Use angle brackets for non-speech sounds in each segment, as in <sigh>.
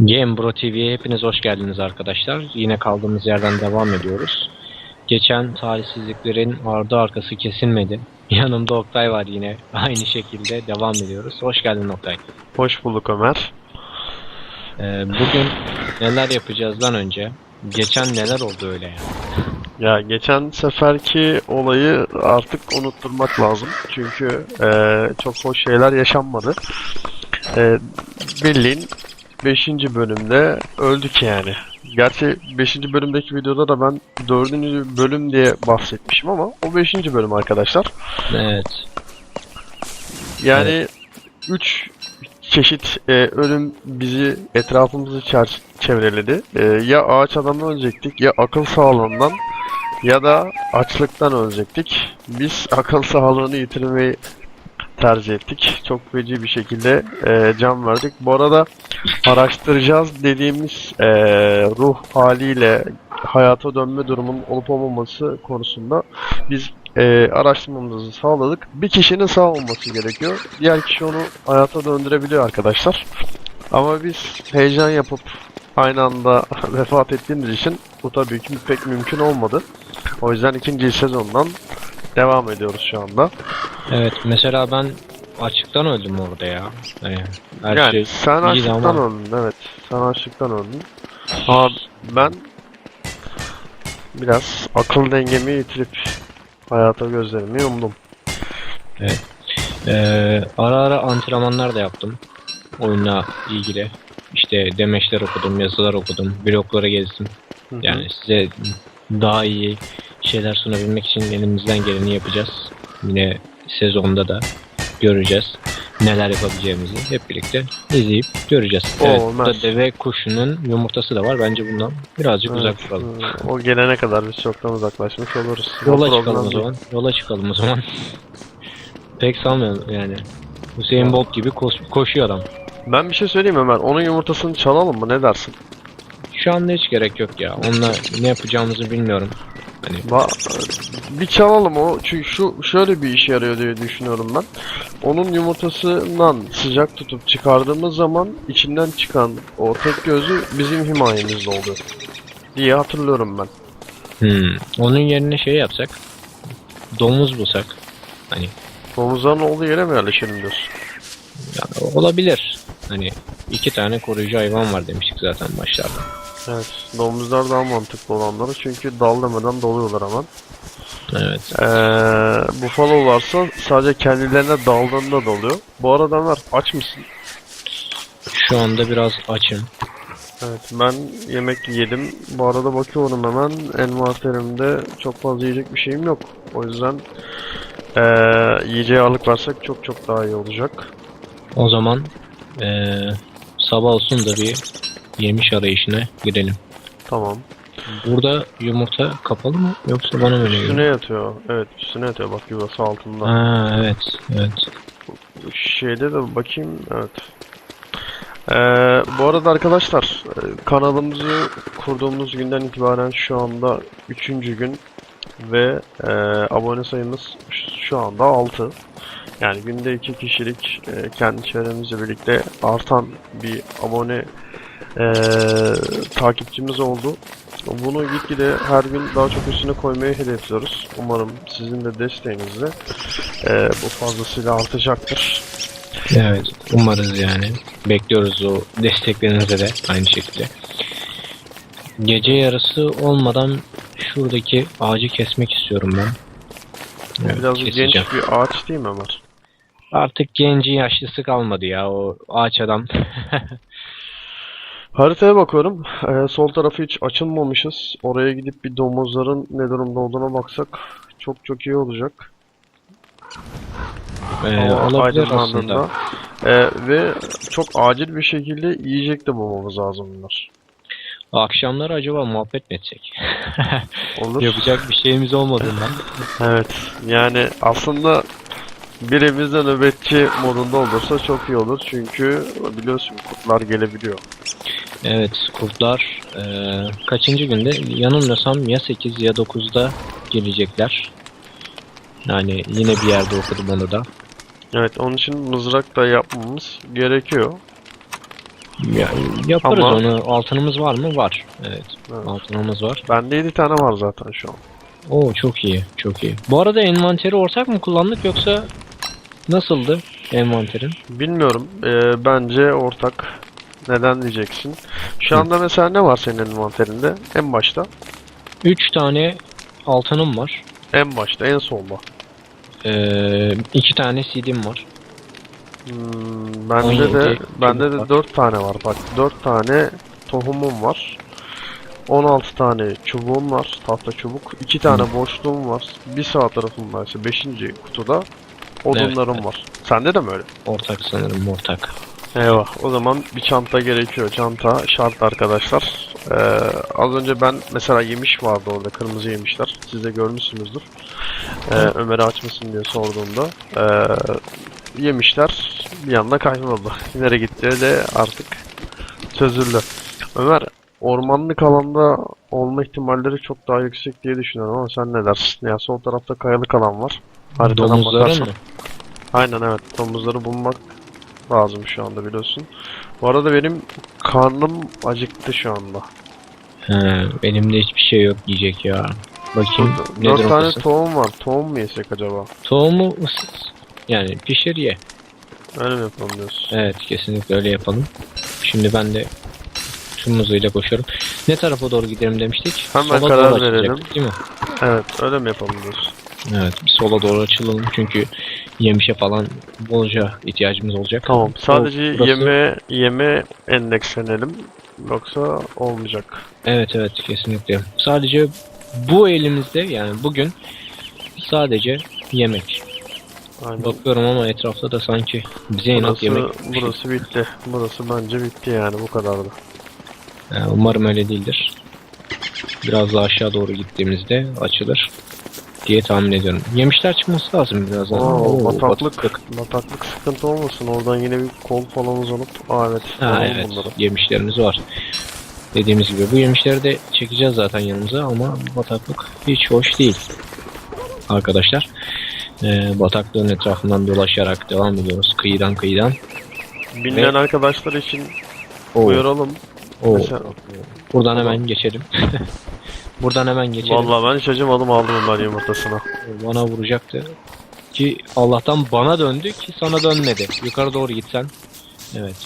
Game Bro TV'ye hepiniz hoş geldiniz arkadaşlar. Yine kaldığımız yerden devam ediyoruz. Geçen talihsizliklerin ardı arkası kesilmedi. <laughs> Yanımda Oktay var yine. <laughs> Aynı şekilde devam ediyoruz. Hoş geldin Oktay. Hoş bulduk Ömer. Ee, bugün neler yapacağızdan önce geçen neler oldu öyle ya? Ya geçen seferki olayı artık unutturmak lazım. Çünkü eee, çok hoş şeyler yaşanmadı. Eee bildiğin 5. bölümde öldük yani. Gerçi 5. bölümdeki videoda da ben 4. bölüm diye bahsetmişim ama o 5. bölüm arkadaşlar. Evet. Yani 3 çeşit e, ölüm bizi etrafımızı çevreledi. E, ya ağaç adamdan ölecektik ya akıl sağlığından ya da açlıktan ölecektik. Biz akıl sağlığını yitirmeyi tercih ettik. Çok feci bir şekilde e, can verdik. Bu arada araştıracağız dediğimiz e, ruh haliyle hayata dönme durumunun olup olmaması konusunda biz e, araştırmamızı sağladık. Bir kişinin sağ olması gerekiyor. Diğer kişi onu hayata döndürebiliyor arkadaşlar. Ama biz heyecan yapıp aynı anda <laughs> vefat ettiğimiz için bu tabii ki pek mümkün olmadı. O yüzden ikinci sezondan devam ediyoruz şu anda. Evet mesela ben açıktan öldüm orada ya. Hani her yani şey sen iyi açlıktan ama- öldün evet. Sen açlıktan öldün. Ama ben biraz akıl dengemi yitirip hayata gözlerimi yumdum. Ee, ara ara antrenmanlar da yaptım. Oyunla ilgili. İşte demeçler okudum, yazılar okudum, bloglara gezdim. Hı hı. Yani size daha iyi şeyler sunabilmek için elimizden geleni yapacağız. Yine sezonda da göreceğiz neler yapabileceğimizi hep birlikte izleyip göreceğiz. Oo, evet, Ömer. burada deve kuşunun yumurtası da var. Bence bundan birazcık Evet, uzak duralım. O gelene kadar biz çoktan uzaklaşmış oluruz. O Yola problem çıkalım o zaman. Yola çıkalım o zaman. Pek sanmıyorum yani. Hüseyin Bolt gibi koş- koşuyor adam. Ben bir şey söyleyeyim Ömer. Onun yumurtasını çalalım mı? Ne dersin? Şu anda hiç gerek yok ya. Onunla ne yapacağımızı bilmiyorum. Hani Ba- bir çalalım o. Çünkü şu şöyle bir işe yarıyor diye düşünüyorum ben. Onun yumurtasından sıcak tutup çıkardığımız zaman içinden çıkan o tek gözü bizim himayemizde oluyor. Diye hatırlıyorum ben. hmm, onun yerine şey yapsak. Domuz bulsak. Hani Domuzların olduğu yere mi yerleşelim diyorsun? yani olabilir. Hani iki tane koruyucu hayvan var demiştik zaten başlarda. Evet. Domuzlar daha mantıklı olanları çünkü dal demeden doluyorlar hemen. Evet. Ee, Buffalo varsa sadece kendilerine daldığında doluyor. Bu arada Ömer aç mısın? Şu anda biraz açım. Evet ben yemek yedim. Bu arada bakıyorum hemen envanterimde çok fazla yiyecek bir şeyim yok. O yüzden ee, yiyeceğe ağırlık versek çok çok daha iyi olacak. O zaman eee, sabah olsun da bir yemiş arayışına gidelim. Tamam. Burada yumurta kapalı mı yoksa bana mı öyle Üstüne geliyor? yatıyor. Evet üstüne yatıyor bak yuvası altında. Ha evet evet. Şeyde de bakayım evet. Ee, bu arada arkadaşlar e, kanalımızı kurduğumuz günden itibaren şu anda 3. gün ve e, abone sayımız şu anda 6. Yani günde 2 kişilik e, kendi çevremizle birlikte artan bir abone e, takipçimiz oldu. Bunu gitgide her gün daha çok üstüne koymayı hedefliyoruz. Umarım sizin de desteğinizle e, bu fazlasıyla artacaktır. Evet umarız yani. Bekliyoruz o desteklerinize de aynı şekilde. Gece yarısı olmadan şuradaki ağacı kesmek istiyorum ben. Evet, Biraz genç bir ağaç değil mi Ömer? Artık genci yaşlısı kalmadı ya o ağaç adam. <laughs> Haritaya bakıyorum. Ee, sol tarafı hiç açılmamışız. Oraya gidip bir domuzların ne durumda olduğuna baksak çok çok iyi olacak. Ee, Hava olabilir aslında. Ee, ve çok acil bir şekilde yiyecek de bulmamız lazım bunlar. Akşamları acaba muhabbet mi etsek? Olur. <laughs> Yapacak bir şeyimiz olmadığından. <laughs> Evet. Yani aslında birimizde nöbetçi modunda olursa çok iyi olur. Çünkü biliyorsun kurtlar gelebiliyor. Evet kurtlar eee, kaçıncı günde yanılmıyorsam ya 8 ya 9'da gelecekler. Yani yine bir yerde okudum onu da. Evet onun için mızrak da yapmamız gerekiyor. Yani yaparız Ama- onu. Altınımız var mı? Var. Evet. Evet. Altınımız var. Bende 7 tane var zaten şu an. Oo çok iyi. Çok iyi. Bu arada envanteri ortak mı kullandık yoksa nasıldı envanterin? Bilmiyorum. Ee, bence ortak. Neden diyeceksin? Şu Hı. anda mesela ne var senin envanterinde? En başta. 3 tane altınım var. En başta, en solda. Ee, iki tane CD'm var. Hmm, bende 17 de bende de var. 4 tane var. Bak 4 tane tohumum var. 16 tane çubuğum var. Tahta çubuk. 2 tane boşluğum var. Bir sağ tarafımda ise 5. kutuda odunlarım evet. var. Sende de mi öyle? Ortak sanırım ortak. Eyvah. O zaman bir çanta gerekiyor. Çanta şart arkadaşlar. Ee, az önce ben mesela yemiş vardı orada. Kırmızı yemişler. Siz de görmüşsünüzdür. Ee, Ömer'e açmasın diye sorduğumda. Ee, yemişler bir anda kayboldu. <laughs> Nereye gitti de artık çözüldü. Ömer ormanlık alanda olma ihtimalleri çok daha yüksek diye düşünüyorum ama sen ne dersin? Ya sol tarafta kayalık alan var. Haritadan Domuzları mı? Aynen evet. Domuzları bulmak lazım şu anda biliyorsun. Bu arada benim karnım acıktı şu anda. He, elimde hiçbir şey yok yiyecek ya. Bakayım Dört nedir tane kısım? tohum var. Tohum mu yesek acaba? Tohumu ısıt. Yani pişir ye. Öyle mi yapalım diyorsun? Evet kesinlikle öyle yapalım. Şimdi ben de tüm hızıyla koşuyorum. Ne tarafa doğru gidelim demiştik? Hemen sola karar doğru verelim. Değil mi? Evet öyle mi yapalım diyorsun? Evet bir sola doğru açılalım çünkü yemişe falan bolca ihtiyacımız olacak. Tamam. Sadece burası- yeme yeme endekslenelim. Yoksa olmayacak. Evet evet kesinlikle. Sadece bu elimizde yani bugün sadece yemek. Aynen. Bakıyorum ama etrafta da sanki bize inat yemek. burası bitti. Burası bence bitti yani bu kadardı. Yani umarım öyle değildir. Biraz daha aşağı doğru gittiğimizde açılır diye tahmin ediyorum. Yemişler çıkması lazım birazdan. Oo, Oo, bataklık. Bataklık sıkıntı olmasın. Oradan yine bir kol falan uzanıp. Aa evet. Ha evet bunları. yemişlerimiz var. Dediğimiz gibi bu yemişleri de çekeceğiz zaten yanımıza ama bataklık hiç hoş değil. Arkadaşlar ee, bataklığın etrafından dolaşarak devam ediyoruz kıyıdan kıyıdan. Bilmeyen arkadaşlar için Oo, uyaralım. oo. Mesela, Buradan hemen geçelim. <laughs> Buradan hemen geçelim. vallahi ben hiç acımadım aldım Ömer yumurtasına. Bana vuracaktı. Ki Allah'tan bana döndü ki sana dönmedi. Yukarı doğru gitsen. Evet.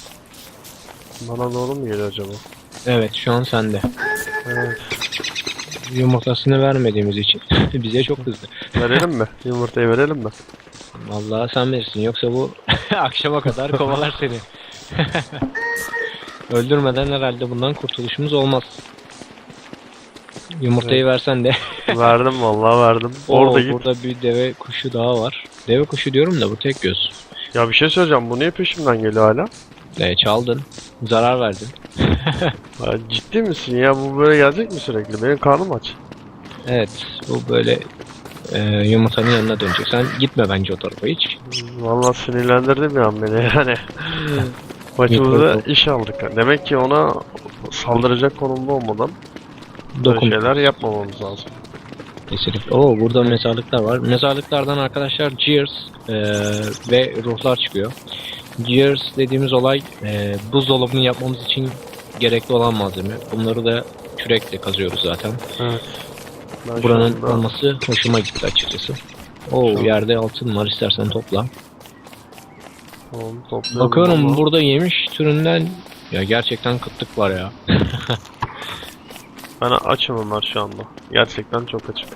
Bana doğru mu geliyor acaba? Evet şu an sende. Evet. Yumurtasını vermediğimiz için <laughs> bize çok kızdı. Verelim mi? <laughs> Yumurtayı verelim mi? Vallahi sen bilirsin yoksa bu <laughs> akşama kadar kovalar seni. Öldürmeden herhalde bundan kurtuluşumuz olmaz. Yumurtayı versen de. <laughs> verdim vallahi verdim. Oo, Orada git. burada bir deve kuşu daha var. Deve kuşu diyorum da bu tek göz. Ya bir şey söyleyeceğim. Bu niye peşimden geliyor hala? E, çaldın. Zarar verdin. <laughs> Ya ciddi misin ya? Bu böyle gelecek mi sürekli? Benim karnım aç. Evet, bu böyle e, yumurtanın yanına dönecek. Sen gitme bence o tarafa hiç. Vallahi sinirlendirdi bir an beni yani. <laughs> Yok. iş aldık. Demek ki ona saldıracak konumda olmadan böyle Dokun. şeyler yapmamamız lazım. Kesinlikle. Oo, burada mezarlıklar var. Mezarlıklardan arkadaşlar Gears e, ve ruhlar çıkıyor. Gears dediğimiz olay e, buzdolabını yapmamız için gerekli olan malzeme. Bunları da kürekle kazıyoruz zaten. Evet. Ben şu Buranın anda- olması hoşuma gitti açıkçası. Oo, yerde altın var istersen topla. Tamam, Bakıyorum ama- burada yemiş türünden ya gerçekten kıtlık var ya. <laughs> Ben açım Ömer şu anda. Gerçekten çok açım.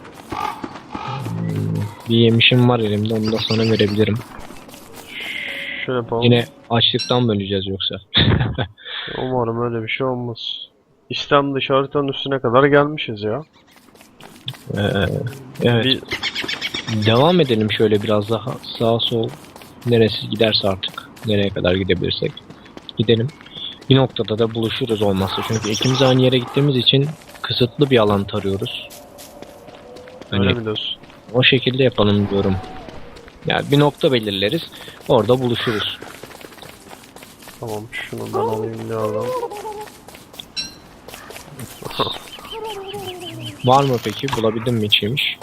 Bir yemişim var elimde onu da sana verebilirim. Şöyle yapalım. Yine açlıktan böleceğiz yoksa. <laughs> Umarım öyle bir şey olmaz. İstem dışı haritanın üstüne kadar gelmişiz ya. Ee, evet. Bir, Devam edelim şöyle biraz daha sağ sol neresi giderse artık nereye kadar gidebilirsek gidelim. Bir noktada da buluşuruz olmazsa çünkü ikimiz aynı yere gittiğimiz için kısıtlı bir alan tarıyoruz. Hani öyle mi diyorsun? o şekilde yapalım diyorum. Yani bir nokta belirleriz. Orada buluşuruz. Tamam şunu ben alayım yerden. <laughs> Var mı peki? Bulabildin mi hiç yemiş?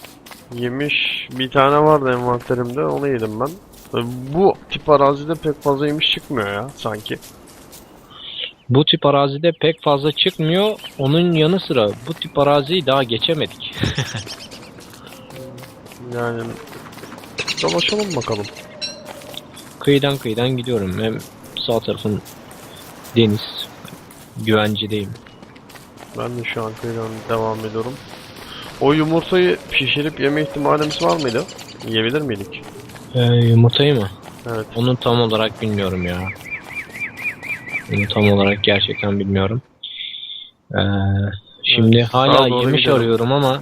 Yemiş bir tane vardı envanterimde onu yedim ben. Bu tip arazide pek fazla yemiş çıkmıyor ya sanki. Bu tip arazide pek fazla çıkmıyor. Onun yanı sıra bu tip araziyi daha geçemedik. <laughs> Yani dolaşalım bakalım. kıyıdan kıyıdan gidiyorum. Hem sağ tarafın deniz. Güvencedeyim. Ben de şu an kıyıdan devam ediyorum. O yumurtayı pişirip yeme ihtimalimiz var mıydı? Yiyebilir miydik? Ee, yumurtayı mı? Evet. Onu tam olarak bilmiyorum ya. Onu tam olarak gerçekten bilmiyorum. Ee, şimdi Evet, hala doğru yemiş gidelim. arıyorum ama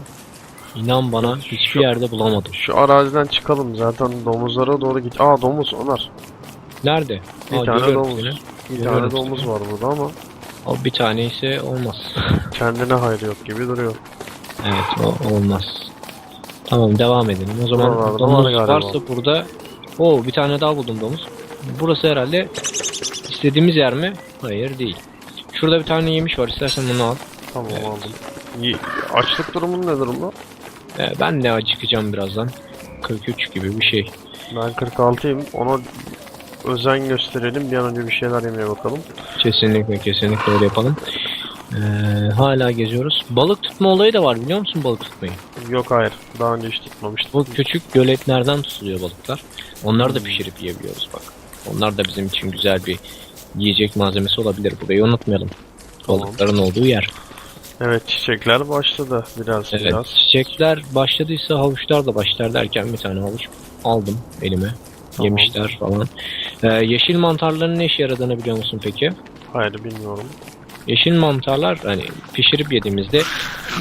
inan bana hiçbir yerde bulamadım. Şu araziden çıkalım zaten domuzlara doğru git. Aa domuz Ömer. Nerede? Bir Aa, tane domuz. seni. Bir Görüyorum tane seni. domuz var burada ama O bir tane ise olmaz. <laughs> kendine hayrı yok gibi duruyor. evet o olmaz. Tamam devam edelim. O zaman domuz var varsa burada o bir tane daha buldum domuz. Burası herhalde istediğimiz yer mi? Hayır değil. Şurada bir tane yemiş var. İstersen bunu al. Tamam Evet. aldım. Ye- Açlık durumun ne durumda? Ee, ben de acıkacağım birazdan. 43 gibi bir şey. Ben 46'yım. Ona özen gösterelim. Bir an önce bir şeyler yemeye bakalım. Kesinlikle kesinlikle öyle yapalım. Ee, hala geziyoruz. Balık tutma olayı da var biliyor musun balık tutmayı? Yok hayır. Daha önce hiç tutmamıştım. Bu küçük göletlerden tutuluyor balıklar. Onları da pişirip yiyebiliyoruz bak. Onlar da bizim için güzel bir yiyecek malzemesi olabilir. Burayı unutmayalım. Tamam. Balıkların olduğu yer. Evet çiçekler başladı biraz Evet. biraz. Çiçekler başladıysa havuçlar da başlar derken bir tane havuç aldım elime. Tamam. Yemişler falan. Ee, yeşil mantarların ne işe yaradığını biliyor musun peki? Hayır bilmiyorum. Yeşil mantarlar hani pişirip yediğimizde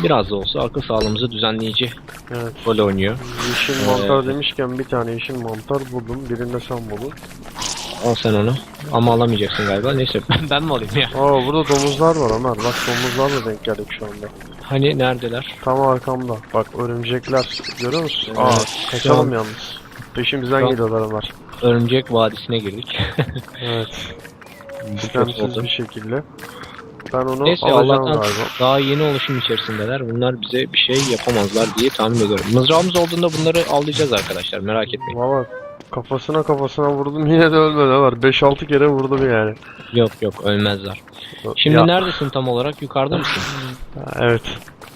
biraz da olsa akıl sağlığımızı düzenleyici Evet. rol oynuyor. Yeşil Ee, mantar demişken bir tane yeşil mantar buldum. Birinde sen bulur. Al sen onu. Ama alamayacaksın galiba. Neyse <laughs> ben mi alayım ya? Aa burada domuzlar var Ömer. Bak domuzlarla denk geldik şu anda. Hani neredeler? Tam arkamda. Bak örümcekler. Görüyor musun? Evet. Aa kaçalım Şu an- yalnız. Peşimizden an- geliyorlar Ömer. Örümcek Vadisi'ne girdik. <laughs> Evet. <laughs> Bu kötü oldu. bir şekilde. Ben onu Neyse alacağım Allah'tan galiba. daha yeni oluşum içerisindeler. Bunlar bize bir şey yapamazlar diye tahmin ediyorum. Mızrağımız olduğunda bunları avlayacağız arkadaşlar merak etmeyin. Valla kafasına kafasına vurdum <laughs> yine de ölmedi Ömer. 5-6 kere vurdum yani. Yok yok ölmezler. Şimdi Ya, neredesin tam olarak? Yukarıda mısın? Evet.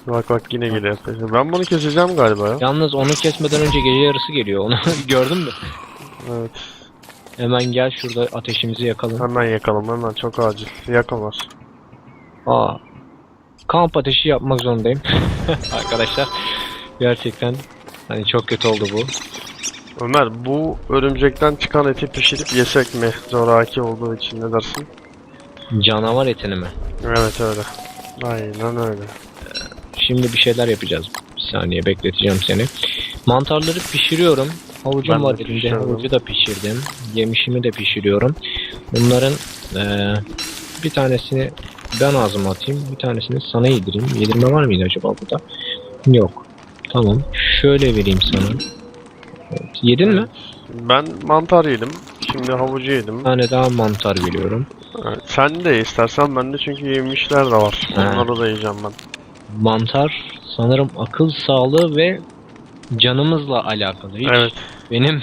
Bak bak yine geliyor. Ben bunu keseceğim galiba ya. Yalnız onu kesmeden önce gece yarısı geliyor. Onu <laughs> gördün mü? Evet. Hemen gel şurada ateşimizi yakalım. Hemen yakalım hemen çok acil. Yakamaz. Aa. Kamp ateşi yapmak zorundayım. <laughs> Arkadaşlar gerçekten hani çok kötü oldu bu. Ömer bu örümcekten çıkan eti pişirip yesek mi? Zoraki olduğu için ne dersin? Canavar etini mi? Evet öyle. Aynen öyle. Şimdi bir şeyler yapacağız. Bir saniye bekleteceğim seni. Mantarları pişiriyorum. Havucum Ben de var elimde. pişirdim. Havucu da pişirdim. Yemişimi de pişiriyorum. Bunların eee, bir tanesini ben ağzıma atayım. Bir tanesini sana yedireyim. Yedirme var mıydı acaba burada? Yok. Tamam. Şöyle vereyim sana. Yedin mi? Ben mantar yedim. Şimdi havucu yedim. Bir tane daha mantar veriyorum. Evet, Sen de istersen ben de çünkü yemişler de var. Ha. Onları da yiyeceğim ben. Mantar sanırım akıl sağlığı ve canımızla alakalı. Hiç Evet. benim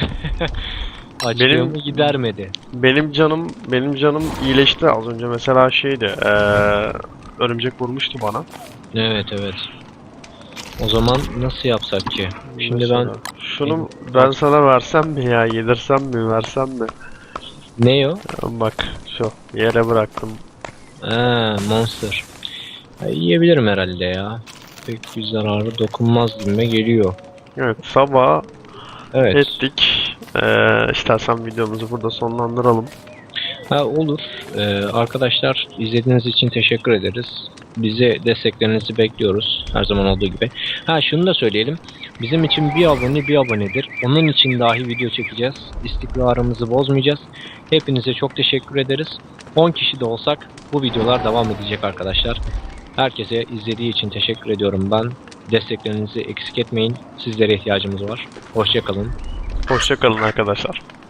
<laughs> açlığımı Benim- gidermedi. Benim canım benim canım iyileşti az önce mesela şeydi. Eee örümcek vurmuştu bana. Evet evet. O zaman nasıl yapsak ki? Şimdi ben Mesela. şunu ben sana versem mi ya yedirsem mi versem mi? ne o? Bak şu yere bıraktım. Aa, monster. Ya, yiyebilirim herhalde ya. Pek bir zararı dokunmaz gibime geliyor. Evet sabah Evet. ettik. Eee istersen videomuzu burada sonlandıralım. Ha, olur. Ee, arkadaşlar izlediğiniz için teşekkür ederiz. Bize desteklerinizi bekliyoruz. Her zaman olduğu gibi. Ha şunu da söyleyelim. Bizim için bir abone bir abonedir. Onun için dahi video çekeceğiz. İstikrarımızı bozmayacağız. Hepinize çok teşekkür ederiz. 10 kişi de olsak bu videolar devam edecek arkadaşlar. Herkese izlediği için teşekkür ediyorum ben. Desteklerinizi eksik etmeyin. Sizlere ihtiyacımız var. Hoşçakalın. Hoşçakalın arkadaşlar.